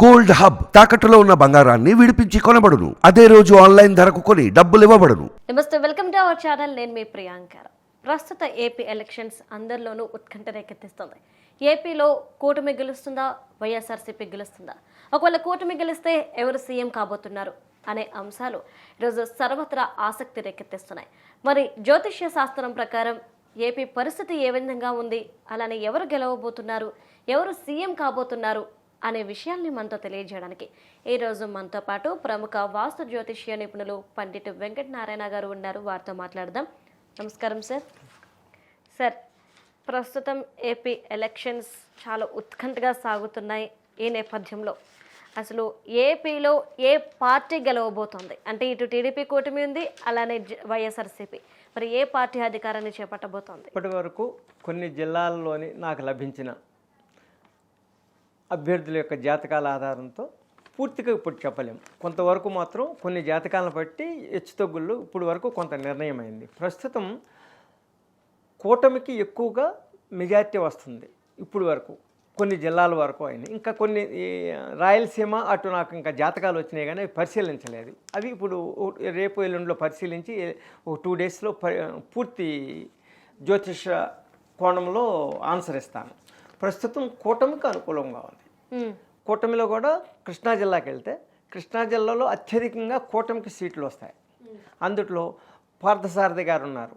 Gold hub తాకట్టులో ఉన్న బంగారాన్ని విడిపించి కొనబడును. అదే రోజు ఆన్లైన్ ధరకు కొని డబ్బులు ఇవ్వబడును. నమస్తే వెల్కమ్ టు అవర్ ఛానల్ నేను మీ ప్రియాంక. ప్రస్తుత ఏపీ ఎలక్షన్స్ అందరిలోనూ ఉత్కంఠ రేకెత్తిస్తుంది. ఏపీలో కూటమి గెలుస్తుందా? వైఎస్ఆర్సీపీ గెలుస్తుందా? ఒకవేళ కూటమి గెలిస్తే ఎవరు సీఎం కాబోతున్నారు అనే అంశాలు ఈరోజు సర్వత్రా ఆసక్తి రేకెత్తిస్తున్నాయి. మరి జ్యోతిష్య శాస్త్రం ప్రకారం ఏపీ పరిస్థితి ఏ విధంగా ఉంది? అలానే ఎవరు గెలవబోతున్నారు? ఎవరు సీఎం కాబోతున్నారు? అనే విషయాల్ని మనతో తెలియజేయడానికి ఈరోజు మనతో పాటు ప్రముఖ వాస్తు జ్యోతిష్య నిపుణులు పండిట్ వెంకట నారాయణ గారు ఉన్నారు. వారితో మాట్లాడదాం. నమస్కారం సార్. సార్ ప్రస్తుతం ఏపీ ఎలక్షన్స్ చాలా ఉత్కంఠగా సాగుతున్నాయి ఈ నేపథ్యంలో. అసలు ఏపీలో ఏ పార్టీ గెలవబోతోంది? అంటే ఇటు టీడీపీ కూటమి ఉంది అలానే జ- వైఎస్ఆర్సీపీ. మరి ఏ పార్టీ అధికారాన్ని చేపట్టబోతోంది? ఇప్పటి వరకు కొన్ని జిల్లాల్లోని నాకు లభించిన అభ్యర్థుల యొక్క జాతకాల ఆధారంతో పూర్తిగా ఇప్పుడు చెప్పలేం. కొంతవరకు మాత్రం కొన్ని జాతకాలను బట్టి హెచ్చుతగ్గుళ్ళు ఇప్పుడు వరకు కొంత నిర్ణయం అయింది ప్రస్తుతం కూటమికి ఎక్కువగా మెజార్టీ వస్తుంది ఇప్పుడు వరకు. కొన్ని జిల్లాల వరకు అయినాయి ఇంకా కొన్ని రాయలసీమ అటు నాకు ఇంకా జాతకాలు వచ్చినాయి కానీ అవి పరిశీలించలేదు. అవి ఇప్పుడు రేపు ఎల్లుండిలో పరిశీలించి ఒక టూ డేస్లో పూర్తి జ్యోతిష కోణంలో ఆన్సర్ ఇస్తాను. ప్రస్తుతం కూటమికి అనుకూలంగా ఉంది. కూటమిలో కూడా కృష్ణా జిల్లాకి వెళ్తే కృష్ణా జిల్లాలో అత్యధికంగా కూటమికి సీట్లు వస్తాయి. అందుట్లో పార్థసారథి గారు ఉన్నారు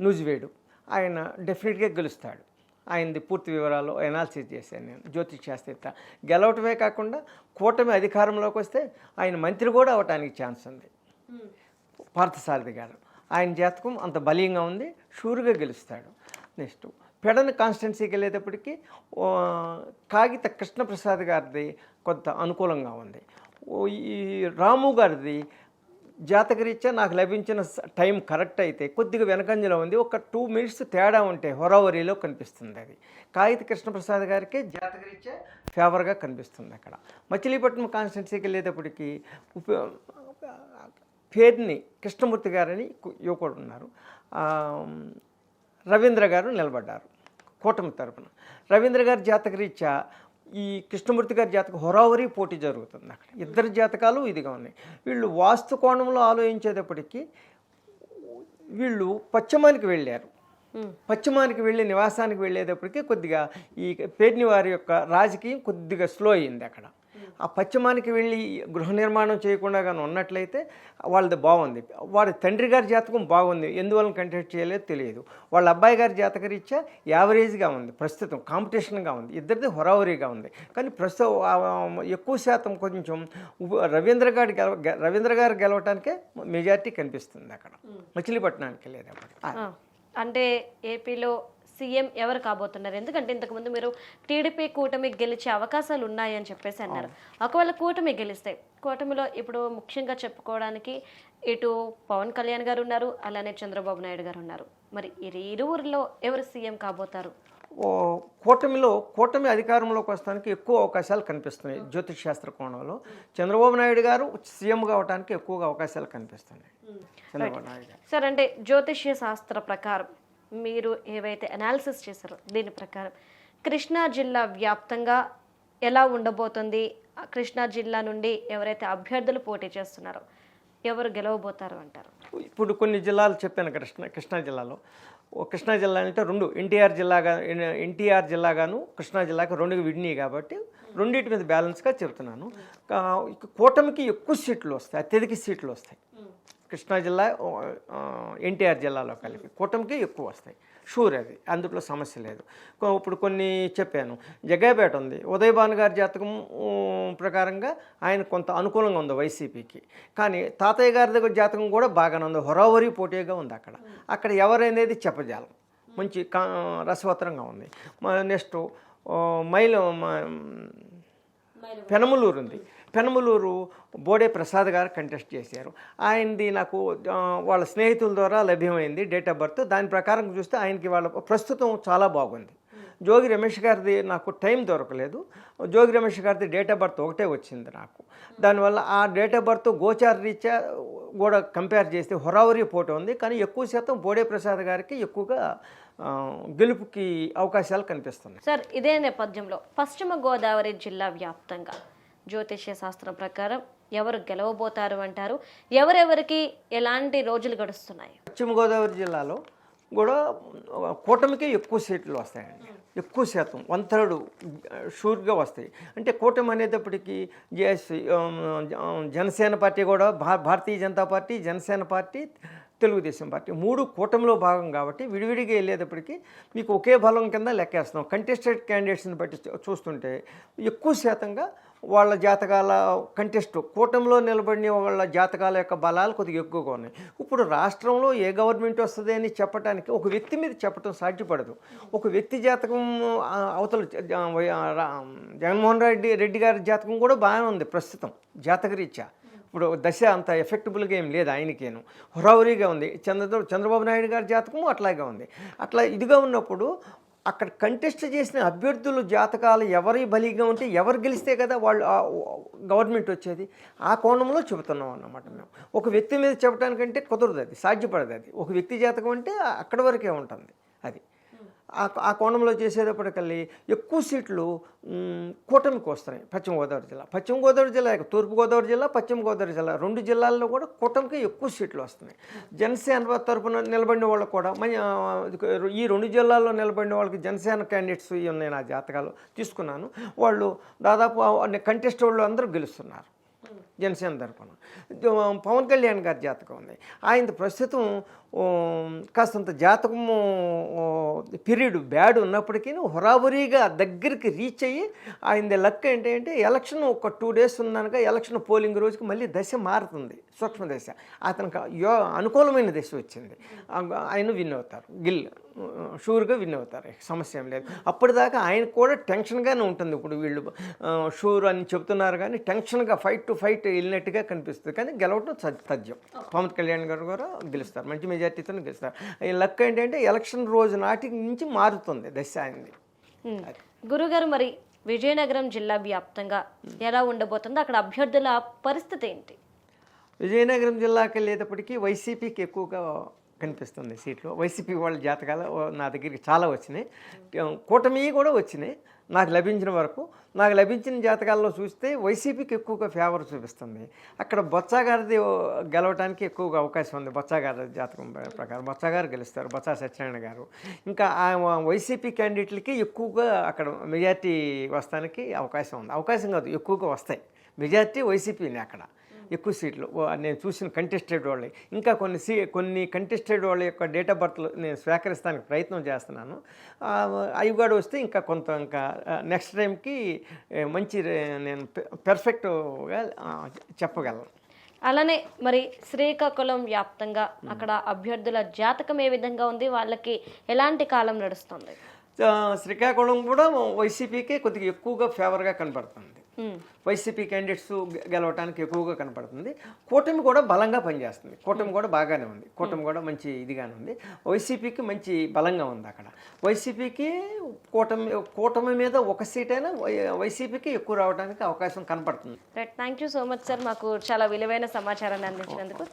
నూజివేడు. ఆయన డెఫినెట్గా గెలుస్తాడు. ఆయనది పూర్తి వివరాలు ఎనాలిసిస్ చేశాను నేను జ్యోతిష్ శాస్త్రవేత్త గెలవటమే కాకుండా కూటమి అధికారంలోకి వస్తే ఆయన మంత్రి కూడా అవటానికి ఛాన్స్ ఉంది. పార్థసారథి గారు. ఆయన జాతకం అంత బలీయంగా ఉంది షూర్గా గెలుస్తాడు. నెక్స్ట్ పెడన కాన్స్టిట్యున్సీకి వెళ్ళేటప్పటికీ కాగిత కృష్ణప్రసాద్ గారిది కొంత అనుకూలంగా ఉంది. ఈ రాము గారిది జాతకరీత్యా నాకు లభించిన టైం కరెక్ట్ అయితే కొద్దిగా వెనకంజలో ఉంది. ఒక టూ మినిట్స్ తేడా ఉంటే హొరవరిలో కనిపిస్తుంది అది. కాగిత కృష్ణప్రసాద్ గారికి జాతకరీత్యా ఫేవర్గా కనిపిస్తుంది అక్కడ. మచిలీపట్నం కాన్స్టిట్యున్సీకి వెళ్ళేటప్పటికి ఉప పేరుని కృష్ణమూర్తి గారని ఇవ్వకూడదు యువకుడు ఉన్నారు. రవీంద్ర గారు నిలబడ్డారు కూటమి తరపున. రవీంద్ర గారి జాతకరీత్యా ఈ కృష్ణమూర్తి గారి జాతక హొరావరి పోటీ జరుగుతుంది అక్కడ. ఇద్దరు జాతకాలు ఇదిగా ఉన్నాయి. వీళ్ళు వాస్తు కోణంలో ఆలోచించేటప్పటికీ వీళ్ళు పశ్చిమానికి వెళ్ళారు. పశ్చిమానికి వెళ్ళి నివాసానికి వెళ్ళేటప్పటికి కొద్దిగా ఈ పేర్ని వారి యొక్క రాజకీయం కొద్దిగా స్లో అయింది అక్కడ. ఆ పశ్చిమానికి వెళ్ళి గృహ నిర్మాణం చేయకుండా కానీ ఉన్నట్లయితే వాళ్ళది బాగుంది. వాడి తండ్రి గారి జాతకం బాగుంది. ఎందువలన కంటెక్ట్ చేయలేదో తెలియదు. వాళ్ళ అబ్బాయి గారి జాతకరీత్యా యావరేజ్గా ఉంది. ప్రస్తుతం కాంపిటీషన్గా ఉంది. ఇద్దరిది హొరావరీగా ఉంది. కానీ ప్రస్తుతం ఎక్కువ శాతం కొంచెం రవీంద్ర గారి గెలవ రవీంద్ర గారు గెలవటానికే మెజార్టీ కనిపిస్తుంది అక్కడ. మచిలీపట్నానికి ఆ, అంటే ఏపీలో సీఎం ఎవరు కాబోతున్నారు? ఎందుకంటే ఇంతకుముందు మీరు టీడీపీ కూటమి గెలిచే అవకాశాలు ఉన్నాయని చెప్పేసి అన్నారు. ఒకవేళ కూటమి గెలిస్తే కూటమిలో ఇప్పుడు ముఖ్యంగా చెప్పుకోవడానికి ఇటు పవన్ కళ్యాణ్ గారు ఉన్నారు అలానే చంద్రబాబు నాయుడు గారు ఉన్నారు. మరి ఈ ఇరువురిలో ఎవరు సీఎం కాబోతారు? కూటమిలో కూటమి అధికారంలోకి వస్తానికి ఎక్కువ అవకాశాలు కనిపిస్తున్నాయి జ్యోతిష్ శాస్త్ర కోణంలో. చంద్రబాబు నాయుడు గారు సీఎం కావడానికి ఎక్కువగా అవకాశాలు కనిపిస్తున్నాయి. చంద్రబాబు నాయుడు గారు. సార్ అంటే జ్యోతిష్య శాస్త్ర ప్రకారం మీరు ఏవైతే అనాలిసిస్ చేశారో దీని ప్రకారం కృష్ణా జిల్లా వ్యాప్తంగా ఎలా ఉండబోతుంది? ఆ కృష్ణా జిల్లా నుండి ఎవరైతే అభ్యర్థులు పోటీ చేస్తున్నారో ఎవరు గెలవబోతారు అంటారు? ఇప్పుడు కొన్ని జిల్లాలు చెప్పాను కృష్ణ కృష్ణా జిల్లాలో. ఓ కృష్ణా జిల్లా అంటే రెండు ఎన్టీఆర్ జిల్లాగా ఎన్టీఆర్ జిల్లాగాను కృష్ణా జిల్లాగా రెండు విడినాయి కాబట్టి రెండింటి మీద బ్యాలెన్స్గా చెప్తున్నాను కూటమికి ఎక్కువ సీట్లు వస్తాయి అత్యధిక సీట్లు వస్తాయి. కృష్ణా జిల్లా ఎన్టీఆర్ జిల్లాలో కలిపి. కూటమికి ఎక్కువ వస్తాయి. షూర్ అది. అందులో సమస్య లేదు. ఇప్పుడు కొన్ని చెప్పాను. జగ్గయ్యపేట ఉంది. ఉదయభాను గారి జాతకం ప్రకారంగా ఆయన కొంత అనుకూలంగా ఉంది వైసీపీకి. కానీ తాతయ్య గారి దగ్గర జాతకం కూడా బాగానే ఉంది. హొరావరి పోటీగా ఉంది అక్కడ. అక్కడ ఎవరనేది చెప్పజాలం. మంచి కా రసవత్తరంగా ఉంది. నెక్స్ట్ మైల పెనమలూరు ఉంది. పెనమలూరు బోడే ప్రసాద్ గారు కంటెస్ట్ చేశారు. ఆయనది నాకు వాళ్ళ స్నేహితుల ద్వారా లభ్యమైంది డేట్ ఆఫ్ బర్త్ దాని ప్రకారం చూస్తే ఆయనకి వాళ్ళ ప్రస్తుతం చాలా బాగుంది. జోగి రమేష్ గారిది నాకు టైం దొరకలేదు. జోగి రమేష్ గారిది డేట్ ఆఫ్ బర్త్ ఒకటే వచ్చింది నాకు. దానివల్ల ఆ డేట్ ఆఫ్ బర్త్ గోచార రీత్యా కూడా కంపేర్ చేస్తే హొరావరి పోటీ ఉంది. కానీ ఎక్కువ శాతం బోడే ప్రసాద్ గారికి ఎక్కువగా గెలుపుకి అవకాశాలు కనిపిస్తున్నాయి. సార్ ఇదే నేపథ్యంలో పశ్చిమ గోదావరి జిల్లా వ్యాప్తంగా జ్యోతిష్య శాస్త్రం ప్రకారం ఎవరు గెలవబోతారు అంటారు? ఎవరెవరికి ఎలాంటి రోజులు గడుస్తున్నాయి? పశ్చిమ గోదావరి జిల్లాలో కూడా కూటమికి ఎక్కువ సీట్లు వస్తాయండి. ఎక్కువ శాతం వన్ థర్డ్ షూర్గా వస్తాయి. అంటే కూటమి అనేటప్పటికీ జేఎస్ జనసేన పార్టీ కూడా భా Bharatiya Janata party Janasena party Telugu Desam party మూడు కూటమిలో భాగం కాబట్టి విడివిడిగా వెళ్ళేటప్పటికీ మీకు ఒకే బలం కింద లెక్కేస్తున్నాం. కంటెస్టెడ్ క్యాండిడేట్స్ని బట్టి చూస్తుంటే ఎక్కువ శాతంగా వాళ్ళ జాతకాల కంటెస్ట్ కూటమిలో నిలబడిన వాళ్ళ జాతకాల యొక్క బలాలు కొద్దిగా ఎక్కువగా ఉన్నాయి. ఇప్పుడు రాష్ట్రంలో ఏ గవర్నమెంట్ వస్తుంది అని చెప్పడానికి ఒక వ్యక్తి మీద చెప్పడం సాధ్యపడదు. ఒక వ్యక్తి జాతకం అవతల జగన్మోహన్ రెడ్డి రెడ్డి గారి జాతకం కూడా బాగానే ఉంది ప్రస్తుతం జాతకరీత్యా. ఇప్పుడు దశ అంత ఎఫెక్టబుల్గా ఏం లేదు ఆయనకేను. హురావురిగా ఉంది. చంద్ర చంద్రబాబు నాయుడు గారి జాతకము అట్లాగే ఉంది. అట్లా ఇదిగా ఉన్నప్పుడు అక్కడ కంటెస్ట్ చేసిన అభ్యర్థులు జాతకాలు ఎవరి బలిగా ఉంటే ఎవరు గెలిస్తే కదా వాళ్ళు గవర్నమెంట్ వచ్చేది? ఆ కోణంలో చెబుతున్నాం అన్నమాట మేము. ఒక వ్యక్తి మీద చెప్పడానికంటే కుదరదు అది సాధ్యపడదు అది. ఒక వ్యక్తి జాతకం అంటే అక్కడి వరకే ఉంటుంది. ఆ ఆ కోణంలో చేసేటప్పటికల్లి ఎక్కువ సీట్లు కూటమికి వస్తున్నాయి పశ్చిమ గోదావరి జిల్లా. పశ్చిమ గోదావరి జిల్లా తూర్పు గోదావరి జిల్లా పశ్చిమ గోదావరి జిల్లా. రెండు జిల్లాల్లో కూడా కూటమికి ఎక్కువ సీట్లు వస్తున్నాయి. జనసేన తరపున నిలబడిన వాళ్ళకు కూడా మన ఈ రెండు జిల్లాల్లో నిలబడిన వాళ్ళకి జనసేన క్యాండిడేట్స్ ఇవి ఉన్నాయి నా జాతకాలు తీసుకున్నాను. వాళ్ళు దాదాపు కంటెస్ట్ వాళ్ళు అందరూ గెలుస్తున్నారు. జనసేన తరపున. పవన్ కళ్యాణ్ గారి జాతకం ఉంది. ఆయన ప్రస్తుతం కాస్తంత జాతకము పీరియడ్ బ్యాడ్ ఉన్నప్పటికీ హురాబురీగా దగ్గరికి రీచ్ అయ్యి ఆయన లక్ ఏంటి అంటే ఎలక్షన్ ఒక టూ డేస్ ఉన్నాక ఎలక్షన్ పోలింగ్ రోజుకి మళ్ళీ దశ మారుతుంది సూక్ష్మ దశ అతనికి యో అనుకూలమైన దశ వచ్చింది. ఆయన విన్ అవుతారు గిల్. షూర్గా విన్ అవుతారు సమస్య ఏం లేదు. అప్పటిదాకా ఆయన కూడా టెన్షన్గానే ఉంటుంది. ఇప్పుడు వీళ్ళు షూర్ అని చెప్తున్నారు కానీ టెన్షన్గా ఫైట్ టు ఫైట్ వెళ్ళినట్టుగా కనిపిస్తుంది. కానీ గెలవడం స- తథ్యం పవన్ కళ్యాణ్ గారు కూడా గెలుస్తారు. మంచి మెజార్టీతో గెలుస్తారు. ఈ లక్ ఏంటంటే ఎలక్షన్ రోజు నాటి నుంచి మారుతుంది దశ ఉమ్. గురుగారు మరి విజయనగరం జిల్లా వ్యాప్తంగా ఎలా ఉండబోతుందో అక్కడ అభ్యర్థుల పరిస్థితి ఏంటి? విజయనగరం జిల్లాకి వెళ్ళేటప్పటికి వైసీపీకి ఎక్కువగా కనిపిస్తుంది సీట్లు. వైసీపీ వాళ్ళ జాతకాలు నా దగ్గరికి చాలా వచ్చినాయి. కూటమి కూడా వచ్చినాయి. నాకు లభించిన వరకు. నాకు లభించిన జాతకాల్లో చూస్తే వైసీపీకి ఎక్కువగా ఫేవర్ చూపిస్తుంది. అక్కడ బొత్సగారిది గెలవడానికి ఎక్కువగా అవకాశం ఉంది. బొత్సగారి జాతకం ప్రకారం. బొత్సగారు గెలుస్తారు. బొత్స సత్యనారాయణ గారు. ఇంకా ఆ వైసీపీ క్యాండిడేట్లకి ఎక్కువగా అక్కడ మెజార్టీ వస్తానికి అవకాశం ఉంది. అవకాశం కాదు ఎక్కువగా వస్తాయి. మెజార్టీ వైసీపీని అక్కడ. ఎక్కువ సీట్లు. నేను చూసిన కంటెస్టెడ్ వాళ్ళే. ఇంకా కొన్ని సీ కొన్ని కంటెస్టెడ్ వాళ్ళ యొక్క డేట్ ఆఫ్ బర్త్లు నేను స్వీకరిస్తానికి ప్రయత్నం చేస్తున్నాను. అవి కూడా వస్తే ఇంకా కొంత ఇంకా నెక్స్ట్ టైంకి మంచి నేను పెర్ఫెక్ట్గా చెప్పగలను. అలానే మరి శ్రీకాకుళం వ్యాప్తంగా అక్కడ అభ్యర్థుల జాతకం ఏ విధంగా ఉంది? వాళ్ళకి ఎలాంటి కాలం నడుస్తుంది? శ్రీకాకుళం కూడా వైసీపీకి కొద్దిగా ఎక్కువగా ఫేవర్గా కనపడుతుంది ఉమ్. వైసీపీ క్యాండిడేట్స్ గెలవటానికి ఎక్కువగా కనపడుతుంది. కూటమి కూడా బలంగా పనిచేస్తుంది. కూటమి కూడా బాగానే ఉంది. కూటమి కూడా మంచి ఇదిగానే ఉంది. వైసీపీకి మంచి బలంగా ఉంది అక్కడ. వైసీపీకి కూటమి కూటమి మీద ఒక సీట్ అయినా వై- వైసీపీకి ఎక్కువ రావడానికి అవకాశం కనపడుతుంది. Thank you so much sir మాకు చాలా విలువైన సమాచారాన్ని అందించినందుకు.